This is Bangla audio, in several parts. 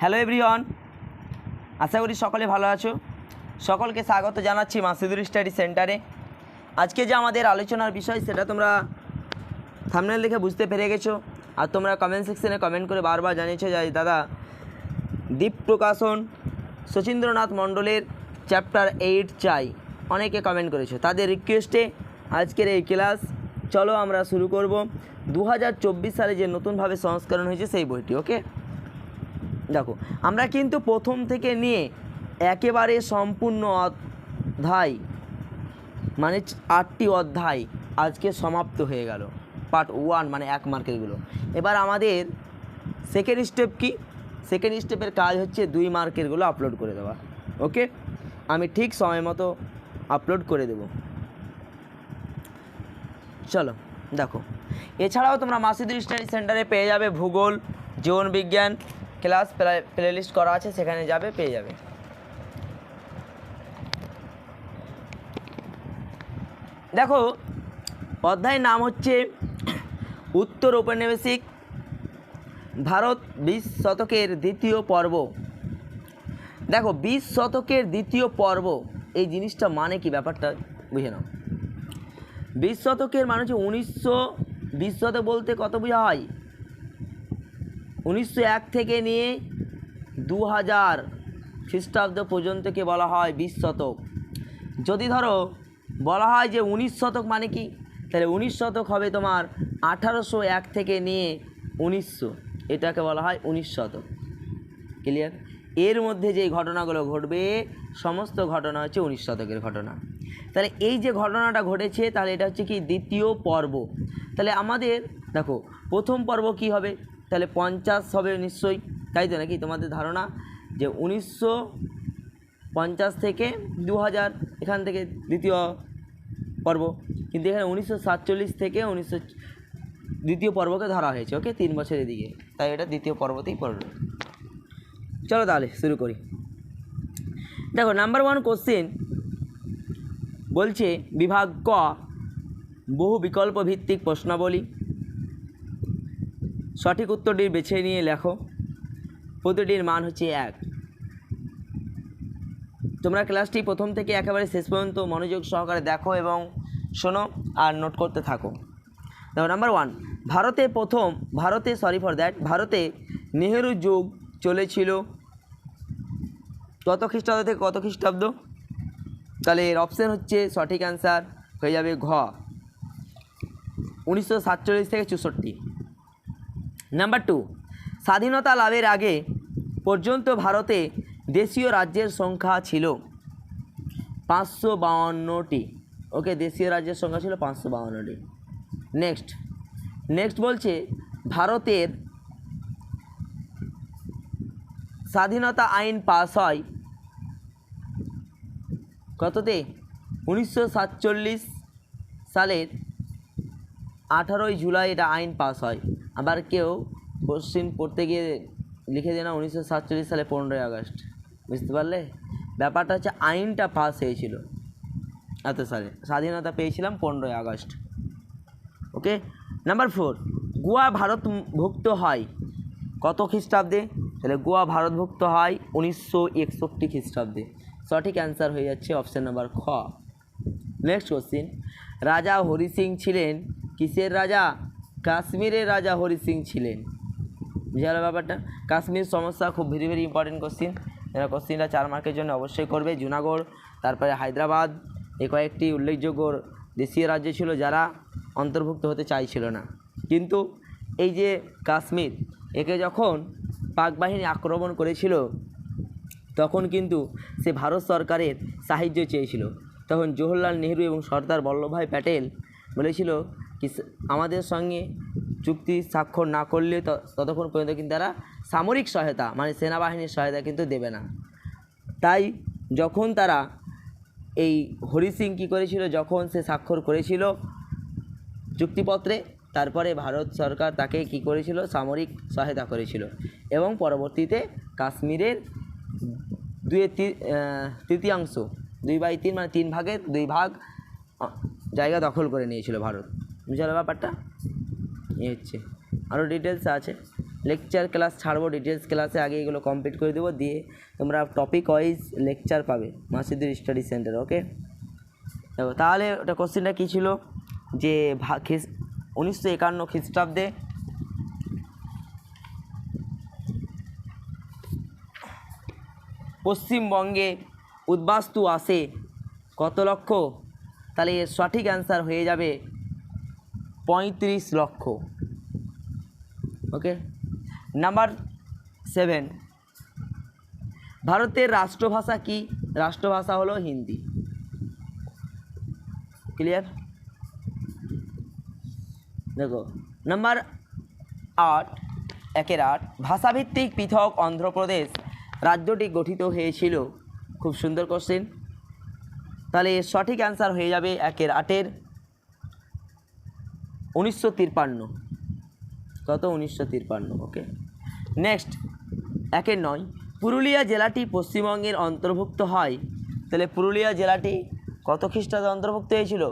হ্যালো এভরিওয়ান আশা করি সকলে ভালো আছো। সকলকে স্বাগত জানাচ্ছি মাসিদুর স্টাডি সেন্টারে। আজকে যে আমাদের আলোচনার বিষয়, সেটা তোমরা থামনেল দেখে বুঝতে পেরে গেছো। আর তোমরা কমেন্ট সেকশনে কমেন্ট করে বারবার জানিয়েছো যে দাদা দীপ প্রকাশন শচীন্দ্রনাথ মণ্ডলের চ্যাপ্টার এইট চাই। অনেকে কমেন্ট করেছ। তাদের রিকোয়েস্টে আজকের এই ক্লাস চলো আমরা শুরু করব। দু হাজার চব্বিশ সালে যে নতুনভাবে সংস্করণ হয়েছে সেই বইটি ওকে দেখো, আমরা কিন্তু প্রথম থেকে নিয়ে একেবারে সম্পূর্ণ অধ্যায় মানে আটটি অধ্যায় আজকে সমাপ্ত হয়ে গেল পার্ট ওয়ান মানে এক মার্কেরগুলো এবার আমাদের সেকেন্ড স্টেপ কি? সেকেন্ড স্টেপের কাজ হচ্ছে দুই মার্কেরগুলো আপলোড করে দেওয়া ওকে আমি ঠিক সময় মতো আপলোড করে দেব। চলো, দেখো। এছাড়াও তোমরা মাসিদুর স্টাডি সেন্টারে পেয়ে যাবে ভূগোল, জীবন বিজ্ঞান ক্লাস প্লে লিস্ট করা আছে, সেখানে যাবে, পেয়ে যাবে। দেখো, অধ্যায়ের নাম হচ্ছে উত্তর ঔপনিবেশিক, ভারত বিশ শতকের দ্বিতীয় পর্ব। দেখো, বিশ শতকের দ্বিতীয় পর্ব, এই জিনিসটা মানে কি ব্যাপারটা বুঝে নাও। বিশ শতকের মানে হচ্ছে উনিশশো বিশ শতক বলতে কত বোঝা হয়? উনিশশো এক থেকে নিয়ে দু হাজার খ্রিস্টাব্দ পর্যন্তকে বলা হয় বিশ শতক। যদি ধরো, বলা হয় যে উনিশ শতক মানে কি? তাহলে উনিশ শতক হবে তোমার আঠারোশো এক থেকে নিয়ে উনিশশো। এটাকে বলা হয় উনিশ শতক। ক্লিয়ার এর মধ্যে যে ঘটনাগুলো ঘটবে, সমস্ত ঘটনা হচ্ছে উনিশ শতকের ঘটনা। তাহলে এই যে ঘটনাটা ঘটেছে, তাহলে এটা হচ্ছে কি? দ্বিতীয় পর্ব। তাহলে আমাদের, দেখো, প্রথম পর্ব কি হবে? তাহলে পঞ্চাশ হবে নিশ্চয়ই, তাই তো নাকি তোমাদের ধারণা? যে উনিশশো পঞ্চাশ থেকে দু হাজার এখান থেকে দ্বিতীয় পর্ব, কিন্তু এখানে উনিশশো সাতচল্লিশ থেকে উনিশশো দ্বিতীয় পর্বকে ধরা হয়েছে, ওকে? তিন বছরের দিকে তাই এটা দ্বিতীয় পর্বতেই পড়বে চলো তাহলে শুরু করি। দেখো নাম্বার ওয়ান কোশ্চেন বলছে, বিভাগ ক, বহু বিকল্প ভিত্তিক প্রশ্নাবলী। সঠিক উত্তরটি বেছে নিয়ে লেখো। প্রতিটির মান হচ্ছে এক। তোমরা ক্লাসটি প্রথম থেকে একেবারে শেষ পর্যন্ত মনোযোগ সহকারে দেখো এবং শোনো আর নোট করতে থাকো। দেখো নাম্বার ওয়ান ভারতে প্রথম, ভারতে সরি ফর দ্যাট ভারতে নেহেরু যুগ চলেছিল। কত খ্রিস্টাব্দ থেকে কত খ্রিস্টাব্দ? তাহলে এর অপশান হচ্ছে সঠিক অ্যান্সার হয়ে যাবে ঘ। উনিশশো সাতচল্লিশ থেকে চৌষট্টি। নাম্বার টু স্বাধীনতা লাভের আগে পর্যন্ত ভারতে দেশীয় রাজ্যের সংখ্যা ছিল পাঁচশো বাউান্নটি। ওকে দেশীয় রাজ্যের সংখ্যা ছিল পাঁচশো বাউান্নটি। নেক্সট নেক্সট বলছে ভারতের স্বাধীনতা আইন পাস হয় কততে? উনিশশো সাতচল্লিশ সালের আঠারোই জুলাই এটা আইন পাস হয়। আবার কেউ কোশ্চিন পড়তে গিয়ে লিখে না, উনিশশো সাতচল্লিশ সালে পনেরোই আগস্ট। বুঝতে পারলে? ব্যাপারটা হচ্ছে আইনটা পাস হয়েছিল। এত সালে। স্বাধীনতা পেয়েছিলাম পনেরোই আগস্ট। ওকে নাম্বার ফোর গোয়া ভারতভুক্ত হয় কত খ্রিস্টাব্দে? তাহলে গোয়া ভারতভুক্ত হয় উনিশশো একষট্টি খ্রিস্টাব্দে। সঠিক অ্যান্সার হয়ে যাচ্ছে অপশান নাম্বার খ। নেক্সট কোশ্চিন রাজা হরি সিং ছিলেন কিসের রাজা? কাশ্মীরের রাজা হরি সিং ছিলেন। বুঝে গেল ব্যাপারটা? কাশ্মীর সমস্যা খুব ভেরি ভেরি ইম্পর্টেন্ট কোশ্চিন এরা কোশ্চিনটা চার মার্কের জন্য অবশ্যই করবে। জুনাগড়, তারপরে হায়দ্রাবাদ, এ কয়েকটি উল্লেখযোগ্য দেশীয় রাজ্য ছিল যারা অন্তর্ভুক্ত হতে চাইছিল না। কিন্তু এই যে কাশ্মীর, একে যখন পাক বাহিনী আক্রমণ করেছিল, তখন কিন্তু সে ভারত সরকারের সাহায্য চেয়েছিল। তখন জওহরলাল নেহরু এবং সর্দার বল্লভভাই প্যাটেল বলেছিল আমাদের সঙ্গে চুক্তি স্বাক্ষর না করলে ততক্ষণ পর্যন্ত কিন্তু তারা সামরিক সহায়তা মানে সেনাবাহিনীর সহায়তা কিন্তু দেবে না। তাই যখন তারা এই হরি সিং কী করেছিল, যখন সে স্বাক্ষর করেছিল চুক্তিপত্রে, তারপরে ভারত সরকার তাকে কি করেছিল? সামরিক সহায়তা করেছিল। এবং পরবর্তীতে কাশ্মীরের দুই তৃতীয়াংশ, দুই বাই তিন মানে তিন ভাগের দুই ভাগ জায়গা দখল করে নিয়েছিল ভারত। বুঝতে পারলে ব্যাপারটা? এই হচ্ছে। আরও ডিটেলস আছে। লেকচার ক্লাস ছাড়বো ডিটেলস ক্লাসে আগে এগুলো কমপ্লিট করে দেবো, দিয়ে তোমরা টপিক ওয়াইজ লেকচার পাবে মাসিদুর স্টাডি সেন্টার ওকে দেখো, তাহলে ওটা কোশ্চেনটা কী ছিল? যে ভা, খ্রিস, উনিশশো একান্ন খ্রিস্টাব্দে পশ্চিমবঙ্গে উদ্বাস্তু আসে কত লক্ষ? তাহলে এর সঠিক অ্যান্সার হয়ে যাবে পঁয়ত্রিশ লক্ষ। ওকে নাম্বার সেভেন ভারতের রাষ্ট্রভাষা কি? রাষ্ট্রভাষা হলো হিন্দি। ক্লিয়ার দেখো নাম্বার আট, একের আট, ভাষাভিত্তিক পৃথক অন্ধ্রপ্রদেশ রাজ্যটি গঠিত হয়েছিল। খুব সুন্দর কোশ্চেন তাহলে সঠিক অ্যান্সার হয়ে যাবে একের আটের। উনিশশো তিপ্পান্ন কত? উনিশশো তিপ্পান্ন ওকে নেক্সট একের নয়। পুরুলিয়া জেলাটি পশ্চিমবঙ্গের অন্তর্ভুক্ত হয়। তাহলে পুরুলিয়া জেলাটি কত খ্রিস্টাব্দে অন্তর্ভুক্ত হয়েছিল?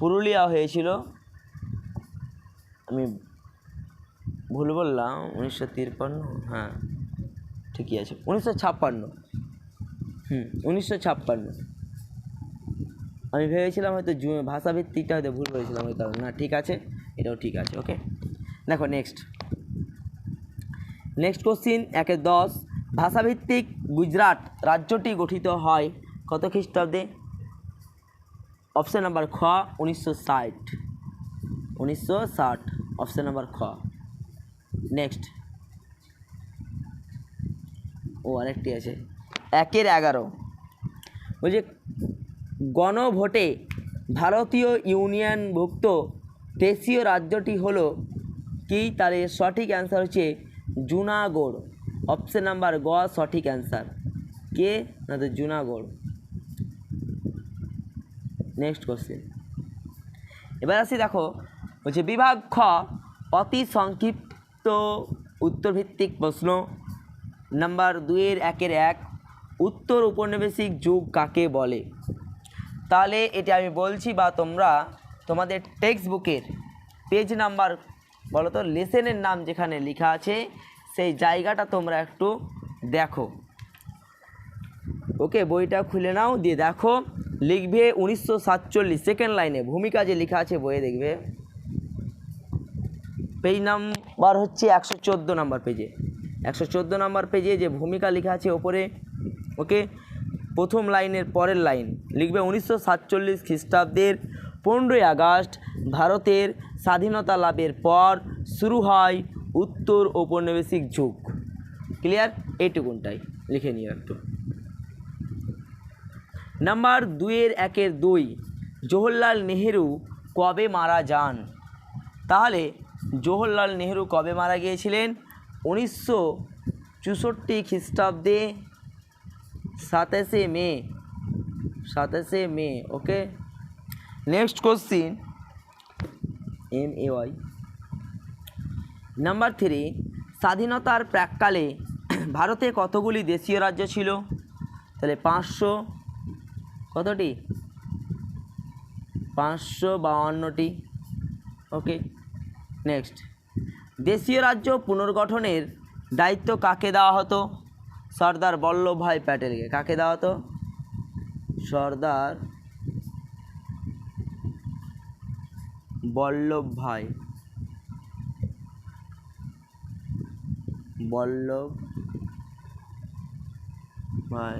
পুরুলিয়া হয়েছিল, আমি ভুল বললাম, উনিশশো তিপ্পান্ন হ্যাঁ ঠিকই আছে, উনিশশো ছাপ্পান্ন। হুম, উনিশশো ছাপ্পান্ন। আমি ভেবেছিলাম হয়তো ভাষাভিত্তিকটা হয়তো ভুল করেছিলাম ওই না, ঠিক আছে, এটাও ঠিক আছে ওকে দেখো নেক্সট নেক্সট কোশ্চিন একে দশ, ভাষাভিত্তিক গুজরাট রাজ্যটি গঠিত হয় কত খ্রিস্টাব্দে? অপশান নাম্বার খ, উনিশশো ষাট। উনিশশো ষাট অপশান নাম্বার খ। নেক্সট ও, আরেকটি আছে। একের এগারো। বলছে গণভোটে ভারতীয় ইউনিয়নভুক্ত দেশীয় রাজ্যটি হলো কি? এর সঠিক অ্যান্সার হচ্ছে জুনাগড়। অপশান নাম্বার গ, সঠিক অ্যান্সার কে? না তো জুনাগড়। নেক্সট কোশ্চেন এবার আসি দেখো বলছে বিভাগ খ, অতি সংক্ষিপ্ত উত্তরভিত্তিক প্রশ্ন। নাম্বার দুইয়ের একের এক, উত্তর উপনিবেশিক যুগ কাকে বলে? তাহলে এটা আমি বলছি বা তোমরা তোমাদের টেক্সট বুকের পেজ নাম্বার বলো তো লেসেনের নাম যেখানে লেখা আছে, সেই জায়গাটা তোমরা একটু দেখো। ওকে, বইটা খুলে নাও, দিয়ে দেখো, লিখবে উনিশশো সাতচল্লিশ সেকেন্ড লাইনে ভূমিকা যে লেখা আছে, বইয়ে দেখবে। পেজ নাম্বার হচ্ছে একশো চোদ্দ নাম্বার পেজে একশো চোদ্দ নাম্বার পেজে যে ভূমিকা লেখা আছে, ওপরে, ওকে? প্রথম লাইনের পরের লাইন। লিখবে উনিশশো সাতচল্লিশ খ্রিস্টাব্দের পনেরোই আগস্ট, ভারতের স্বাধীনতা লাভের পর শুরু হয় উত্তর ঔপনিবেশিক যুগ। ক্লিয়ার এইটুকুনটাই লিখে নিও একটু। নাম্বার দুইয়ের একের দুই, জওহরলাল নেহেরু কবে মারা যান? তাহলে জওহরলাল নেহেরু কবে মারা গিয়েছিলেন? উনিশশো চৌষট্টি খ্রিস্টাব্দে সাতাশে মে সাতাশে মে okay? Next question M A Y number three স্বাধীনতার প্রাককালে ভারতে কতগুলি দেশীয় রাজ্য ছিল? তাহলে পাঁচশো, কতটি? পাঁচশো বাউান্নটি ওকে নেক্সট দেশীয় রাজ্য পুনর্গঠনের দায়িত্ব কাকে দেওয়া হতো? সর্দার বল্লভভাই প্যাটেলকে কাকে দেওয়া হতো? সর্দার বল্লভভাই বল্লভ ভাই।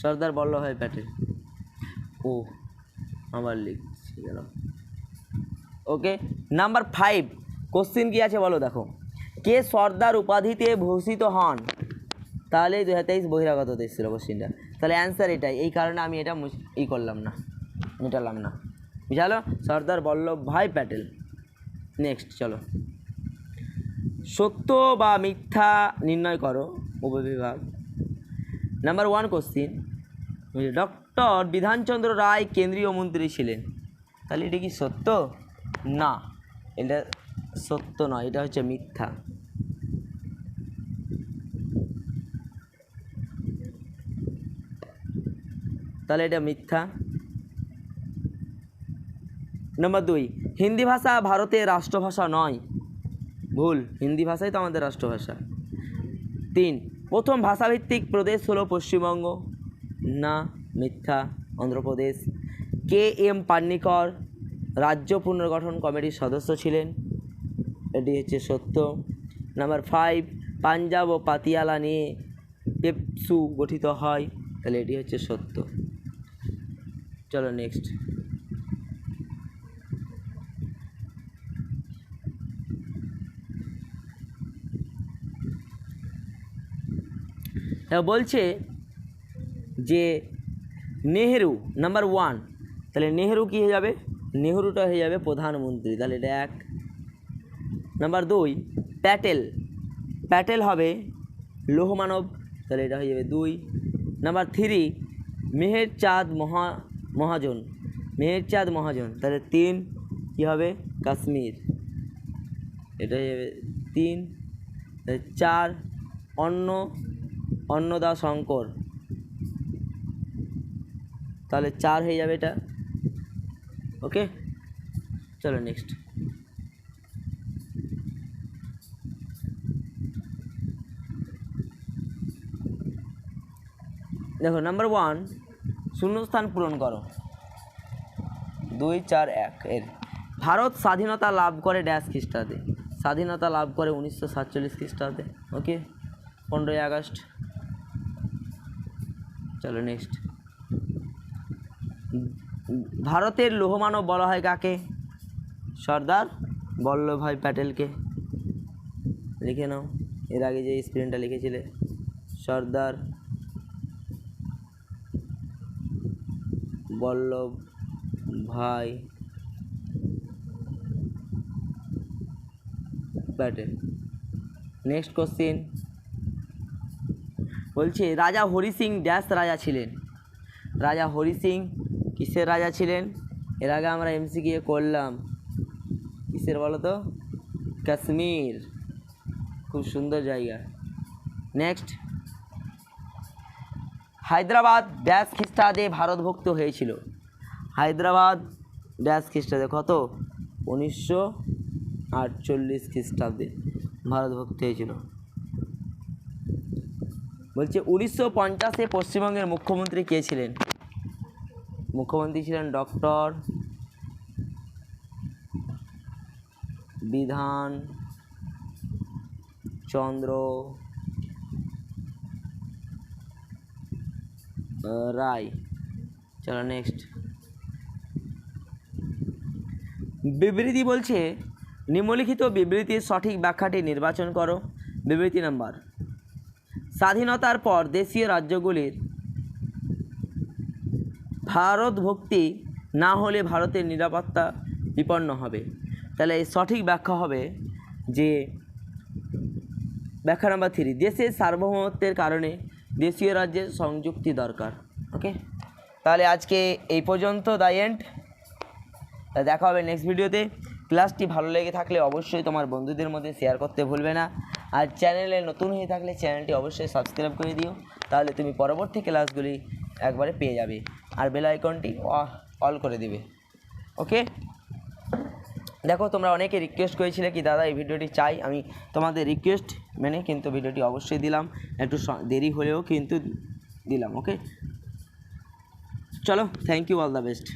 সর্দার বল্লভভাই প্যাটেল। ও আমার লিখছি গেল ওকে, নাম্বার ফাইভ কোশ্চিন কী আছে বলো দেখো। কে সর্দার উপাধিতে ভূষিত হন? তাহলে দু হাজার তেইশ বহিরাগত এসেছিল কোশ্চিনটা তাহলে অ্যান্সার এটাই। এই কারণে আমি এটা ই করলাম না। মেটালাম না। বুঝালো? সর্দার বল্লভ ভাই প্যাটেল। নেক্সট চলো। সত্য বা মিথ্যা নির্ণয় করো, উপবিভাগ। Number one question doctor Bidhan Chandra Roy কেন্দ্রীয় মন্ত্রী ছিলেন। তাহলে এটা কি সত্য? না। এটা সত্য নয়, এটা হচ্ছে মিথ্যা। তাহলে এটা মিথ্যা। নম্বর দুই, হিন্দি ভাষা ভারতের রাষ্ট্রভাষা নয়। ভুল, হিন্দি ভাষাই তো আমাদের রাষ্ট্রভাষা। তিন, প্রথম ভাষাভিত্তিক প্রদেশ হলো পশ্চিমবঙ্গ। না, মিথ্যা, অন্ধ্রপ্রদেশ। কে এম পান্নিকর, রাজ্য পুনর্গঠন কমিটির সদস্য ছিলেন। এটি হচ্ছে সত্য। নাম্বার ফাইভ পাঞ্জাব ও পাতিয়ালা নিয়ে পেপসু গঠিত হয়। তাহলে এটি হচ্ছে সত্য। চলো নেক্সট বলছে যে নেহেরু নাম্বার ওয়ান তাহলে নেহেরু কী হয়ে যাবে? নেহেরুটা হয়ে যাবে প্রধানমন্ত্রী। তাহলে এটা এক। নাম্বার দুই, প্যাটেল। প্যাটেল হবে লৌহমানব। তাহলে এটা হয়ে যাবে দুই। নাম্বার থ্রি মেহের চাঁদ মহা মহাজন মেহের চাঁদ মহাজন। তাহলে তিন কী হবে? কাশ্মীর। এটা যাবে তিন। চার, অন্ন, অন্নদা শঙ্কর। তাহলে চার হয়ে যাবে এটা। ওকে? চলো নেক্সট দেখো নাম্বার ওয়ান শূন্যস্থান পূরণ করো। দুই, চার, এক, এর। ভারত স্বাধীনতা লাভ করে ড্যাশ খ্রিস্টাব্দে। স্বাধীনতা লাভ করে উনিশশো সাতচল্লিশ খ্রিস্টাব্দে। ওকে? পনেরোই আগস্ট। চলো নেক্সট ভারতের লৌহমানব বলা হয় কাকে? সর্দার বল্লভভাই প্যাটেলকে। লিখে নাও। এর আগে যে স্ক্রিনটা লিখেছিলে, সর্দার বল্লভ ভাই প্যাটেল নেক্সট কোশ্চিন বলছে, রাজা হরি সিং ড্যাশ রাজা ছিলেন। রাজা হরি সিং কিসের রাজা ছিলেন? এর আগে আমরা এমসি গিয়ে করলাম। কিসের বলো তো কাশ্মীর। খুব সুন্দর জায়গা। নেক্সট হায়দ্রাবাদ ড্যাশ খ্রিস্টাব্দে ভারতভুক্ত হয়েছিল। হায়দ্রাবাদ ড্যাশ খ্রিস্টাব্দে কত? উনিশশো আটচল্লিশ খ্রিস্টাব্দে ভারতভুক্ত হয়েছিল। বলছে, উনিশশো পঞ্চাশে পশ্চিমবঙ্গের মুখ্যমন্ত্রী কে ছিলেন? মুখ্যমন্ত্রী ছিলেন ডক্টর বিধান চন্দ্র রায় চলো নেক্সট বিবৃতি বলছে, নিম্নলিখিত বিবৃতির সঠিক ব্যাখ্যাটি নির্বাচন করো। বিবৃতি নাম্বার স্বাধীনতার পর দেশীয় রাজ্যগুলির ভারত ভক্তি না হলে ভারতের নিরাপত্তা বিপন্ন হবে। তাহলে সঠিক ব্যাখ্যা হবে যে, ব্যাখ্যা নাম্বার থ্রি দেশের সার্বভৌমত্বের কারণে দেশীয় রাজ্যের সংযুক্তি দরকার ওকে তাহলে আজকে এই পর্যন্ত দ্য এন্ড দেখা হবে নেক্সট ভিডিওতে ক্লাসটি ভালো লেগে থাকলে অবশ্যই তোমার বন্ধুদের মধ্যে শেয়ার করতে ভুলবে না। আর চ্যানেলে নতুন হয়ে থাকলে চ্যানেলটি অবশ্যই সাবস্ক্রাইব করে দিও। তাহলে তুমি পরবর্তী ক্লাসগুলি একবারে পেয়ে যাবে। আর বেল আইকনটি অল করে দিবে। ওকে দেখো, তোমরা অনেকে রিকোয়েস্ট করেছিলে কি, দাদা, এই ভিডিওটি চাই। আমি তোমাদের রিকোয়েস্ট মেনে কিন্তু ভিডিওটি অবশ্যই দিলাম। একটু দেরি হলেও কিন্তু দিলাম ওকে চলো thank you all the best